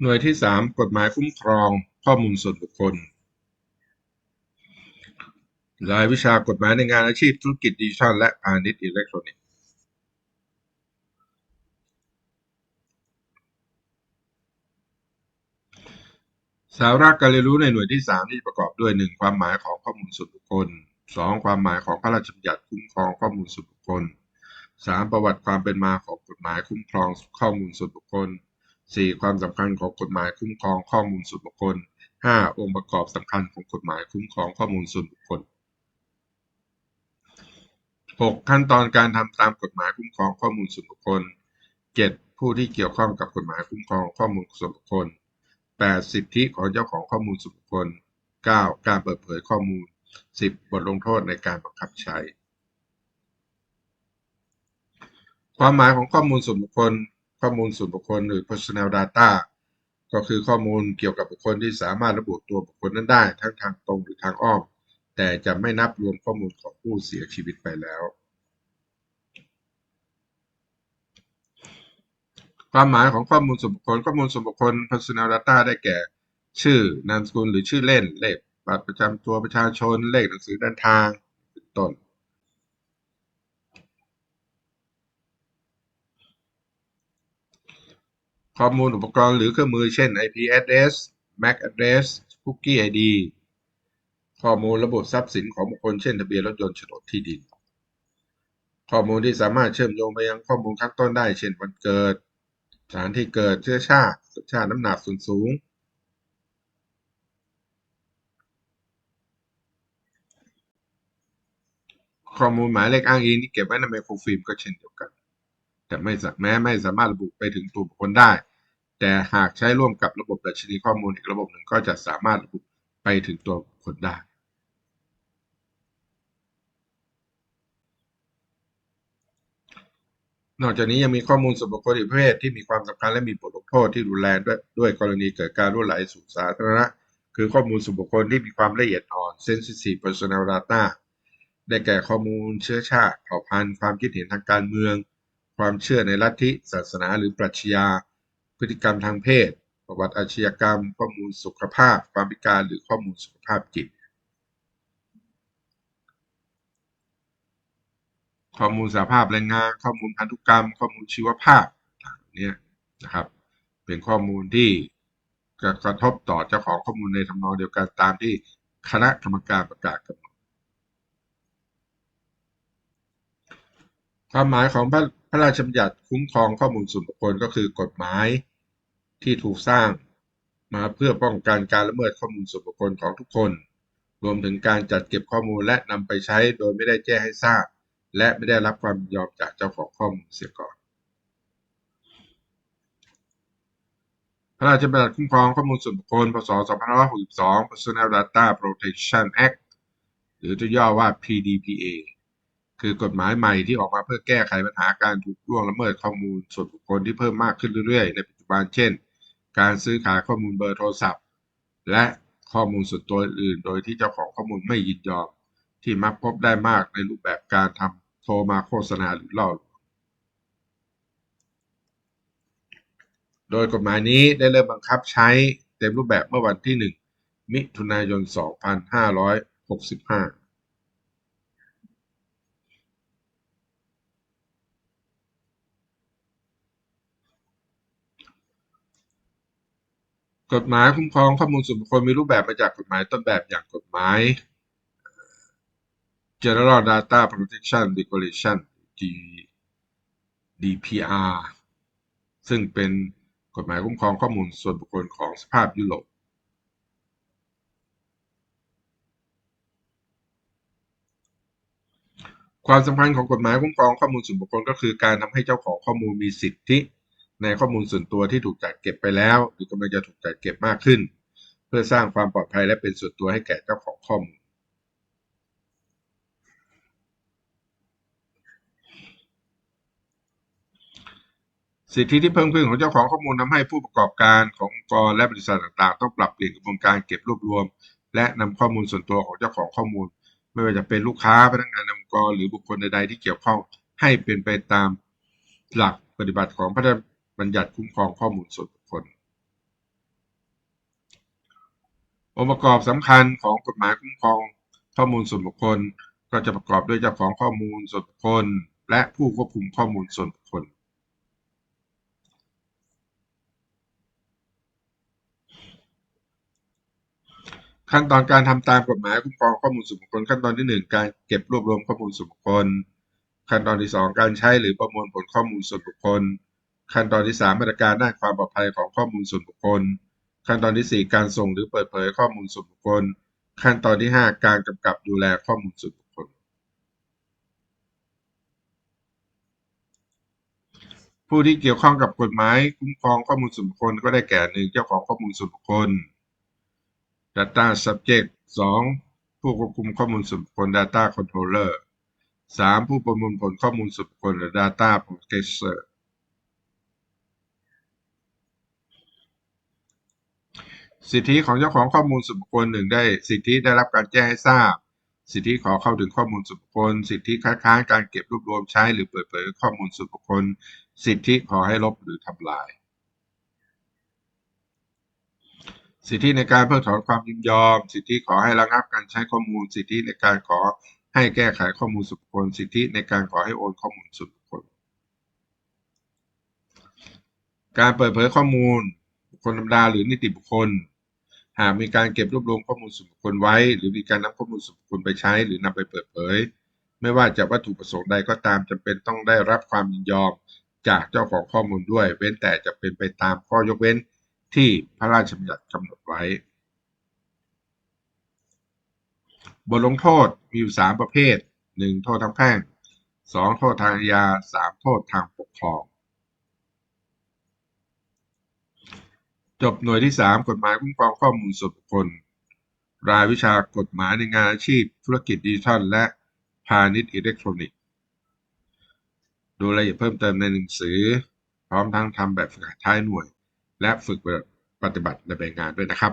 หน่วยที่สามกฎหมายคุ้มครองข้อมูลส่วนบุคคล รายวิชากฎหมายในงานอาชีพธุรกิจดิจิทัลและพาณิชย์อิเล็กทรอนิกส์ สาระการเรียนรู้ในหน่วยที่สามที่ประกอบด้วยหนึ่งความหมายของข้อมูลส่วนบุคคลสองความหมายของพระราชบัญญัติคุ้มครองข้อมูลส่วนบุคคลสามประวัติความเป็นมาของกฎหมายคุ้มครองข้อมูลส่วนบุคคล สี่ความสำคัญของกฎหมายคุ้มครองข้อมูลส่วนบุคคลห้าองค์ประกอบสำคัญของกฎหมายคุ้มครองข้อมูลส่วนบุคคลหกขั้นตอนการทำตามกฎหมายคุ้มครองข้อมูลส่วนบุคคลเจ็ดผู้ที่เกี่ยวข้องกับกฎหมายคุ้มครองข้อมูลส่วนบุคคล 8. สิทธิของเจ้าของข้อมูลส่วนบุคคล 9. การเปิดเผยข้อมูล 10. บทลงโทษในการบังคับใช้ ความหมายของข้อมูลส่วนบุคคล ข้อมูลส่วนบุคคลหรือ personal data ก็คือข้อมูลเกี่ยวกับบุคคลที่สามารถระบุตัวบุคคลนั้นได้ ทั้งทางตรงหรือทางอ้อม แต่จะไม่นับรวมข้อมูลของผู้เสียชีวิตไปแล้ว ความหมายของข้อมูลส่วนบุคคล ข้อมูลส่วนบุคคล personal data ได้แก่ ชื่อนามสกุลหรือชื่อเล่นเลขบัตรประจำตัวประชาชนเลขหนังสือเดินทางเป็นต้น ข้อมูลอุปกรณ์หรือเครื่องมือเช่น IP address MAC address cookie ID ข้อมูลระบบทรัพย์สินของบุคคลเช่นทะเบียนรถยนต์โฉนดที่ดิน ข้อมูลที่สามารถเชื่อมโยงไปยังข้อมูลข้างต้นได้ เช่นวันเกิด สถานที่เกิดเชื้อชาติชาติน้ำหนักส่วนสูง ข้อมูลหมายเลขอ้างอิงที่เก็บไว้ในไมโครฟิล์มก็เช่นเดียวกัน แต่ไม่แม้ไม่สามารถระบุไปถึงตัวบุคคลได้ แต่หากใช้ร่วมกับระบบดัชนีข้อมูลอีกระบบหนึ่งก็จะสามารถระบุไปถึงตัวบุคคลได้ นอกจากนี้ยังมีข้อมูลส่วนบุคคลอีกประเภทที่มีความสำคัญและมีบทลงโทษที่รุนแรงด้วยด้วยกรณีเกิดการรั่วไหลสู่สาธารณะ คือข้อมูลส่วนบุคคลที่มีความละเอียดอ่อน sensitive personal data ได้แก่ข้อมูลเชื้อชาติเผ่าพันธุ์ความคิดเห็นทางการเมือง ความเชื่อในลัทธิศาสนาหรือปรัชญา พฤติกรรมทางเพศ ประวัติอาชญากรรม ข้อมูลสุขภาพ ความพิการหรือข้อมูลสุขภาพจิต ข้อมูลสาภาพแรงงาน ข้อมูลพันธุกรรม ข้อมูลชีวภาพเนี่ยนะครับ เป็นข้อมูลที่กระทบต่อเจ้าของข้อมูลในทำนองเดียวกันตามที่คณะกรรมการประกาศกำหนดความหมายของพระพระราชบัญญัติคุ้มครองข้อมูลส่วนบุคคลก็คือกฎหมาย ที่ถูกสร้างมาเพื่อป้องกันการละเมิดข้อมูลส่วนบุคคลของทุกคน รวมถึงการจัดเก็บข้อมูลและนำไปใช้โดยไม่ได้แจ้งให้ทราบ และไม่ได้รับความยอมจากเจ้าของข้อมูลเสียก่อน พระราชบัญญัติคุ้มครองข้อมูลส่วนบุคคล พศ 2562 Personal Data Protection Act หรือที่ย่อว่า PDPA คือกฎหมายใหม่ที่ออกมาเพื่อแก้ไขปัญหาการถูกล่วงละเมิดข้อมูลส่วนบุคคลที่เพิ่มมากขึ้นเรื่อยๆ ในปัจจุบันเช่น การซื้อขายข้อมูลเบอร์โทรศัพท์ และข้อมูลส่วนตัวอื่น โดยที่เจ้าของข้อมูลไม่ยินยอม ที่มักพบได้มากในรูปแบบการทำโทรมาโฆษณาหรือล่อลวงโดยกฎหมายนี้ได้เริ่มบังคับใช้เต็มรูปแบบเมื่อวันที่ 1 มิถุนายน 2565 กฎหมายคุ้มครองข้อมูลส่วนบุคคลมีรูปแบบมาจากกฎหมายต้นแบบอย่างกฎหมาย General Data Protection Regulation GDPR ซึ่งเป็นกฎหมายคุ้มครองข้อมูลส่วนบุคคลของสภาพยุโรปความสำคัญของกฎหมายคุ้มครองข้อมูลส่วนบุคคลก็คือการทำให้เจ้าของข้อมูลมีสิทธิ ในข้อมูลส่วนตัวที่ถูกจัดเก็บไปแล้ว หรือกำลังจะถูกจัดเก็บมากขึ้น เพื่อสร้างความปลอดภัยและเป็นส่วนตัวให้แก่เจ้าของข้อมูล สิทธิที่เพิ่มขึ้นของเจ้าของข้อมูลทำให้ผู้ประกอบการขององค์กรและบริษัทต่างๆ ต้องปรับเปลี่ยนกระบวนการเก็บรวบรวม และนำข้อมูลส่วนตัวของเจ้าของข้อมูล ไม่ว่าจะเป็นลูกค้าพนักงานองค์กร หรือบุคคลใดๆที่เกี่ยวข้องให้เป็นไปตามหลักปฏิบัติของพระราช บัญญัติคุ้มครองข้อมูลส่วนบุคคล องค์ประกอบสำคัญของกฎหมายคุ้มครองข้อมูลส่วนบุคคล ก็จะประกอบด้วยเจ้าของข้อมูลส่วนบุคคล และผู้ควบคุมข้อมูลส่วนบุคคล ขั้นตอนการทำตามกฎหมายคุ้มครองข้อมูลส่วนบุคคล ขั้นตอนที่หนึ่งการเก็บรวบรวมข้อมูลส่วนบุคคล ขั้นตอนที่สองการใช้หรือประมวลผลข้อมูลส่วนบุคคล ขั้นตอนที่สามมาตรการด้านความปลอดภัยของข้อมูลส่วนบุคคล ขั้นตอนที่สี่การส่งหรือเปิดเผยข้อมูลส่วนบุคคล ขั้นตอนที่ห้าการกำกับดูแลข้อมูลส่วนบุคคล ผู้ที่เกี่ยวข้องกับกฎหมายคุ้มครองข้อมูลส่วนบุคคลก็ได้แก่หนึ่งเจ้าของข้อมูลส่วนบุคคล Data Subject 2 ผู้ควบคุมข้อมูลส่วนบุคคล Data Controller 3 ผู้ประมวลผลข้อมูลส่วนบุคคลหรือ Data Processor สิทธิของเจ้าของข้อมูลส่วนบุคคลหนึ่งได้ สิทธิได้รับการแจ้งให้ทราบ สิทธิขอเข้าถึงข้อมูลส่วนบุคคล สิทธิคัดค้านการเก็บรวบรวมใช้ หรือเปิดเผยข้อมูลส่วนบุคคล สิทธิขอให้ลบหรือทำลาย สิทธิในการเพิกถอนความยินยอม สิทธิขอให้ระงับการใช้ข้อมูล สิทธิในการขอให้แก้ไขข้อมูลส่วนบุคคล สิทธิในการขอให้โอนข้อมูลส่วนบุคคล การเปิดเผยข้อมูลบุคคลธรรมดาหรือนิติบุคคล หากมีการเก็บรวบรวมข้อมูลส่วนบุคคลไว้ หรือมีการนำข้อมูลส่วนบุคคลไปใช้ หรือนำไปเปิดเผย ไม่ว่าจะวัตถุประสงค์ใดก็ตามจำเป็นต้องได้รับความยินยอมจากเจ้าของข้อมูลด้วย เว้นแต่จะเป็นไปตามข้อยกเว้นที่พระราชบัญญัติกำหนดไว้ บทลงโทษมีอยู่สามประเภทหนึ่งโทษทางแพ่งสองโทษทางอาญาสามโทษทางปกครอง จบหน่วยที่สามกฎหมายคุ้มครองข้อมูลส่วนบุคคล รายวิชากฎหมายในงานอาชีพ ธุรกิจดิจิทัล และพาณิชย์อิเล็กทรอนิกส์ ดูรายละเอียดเพิ่มเติมในหนังสือ พร้อมทั้งทำแบบฝึกหัดท้ายหน่วย และฝึกปฏิบัติในใบงานด้วยนะครับ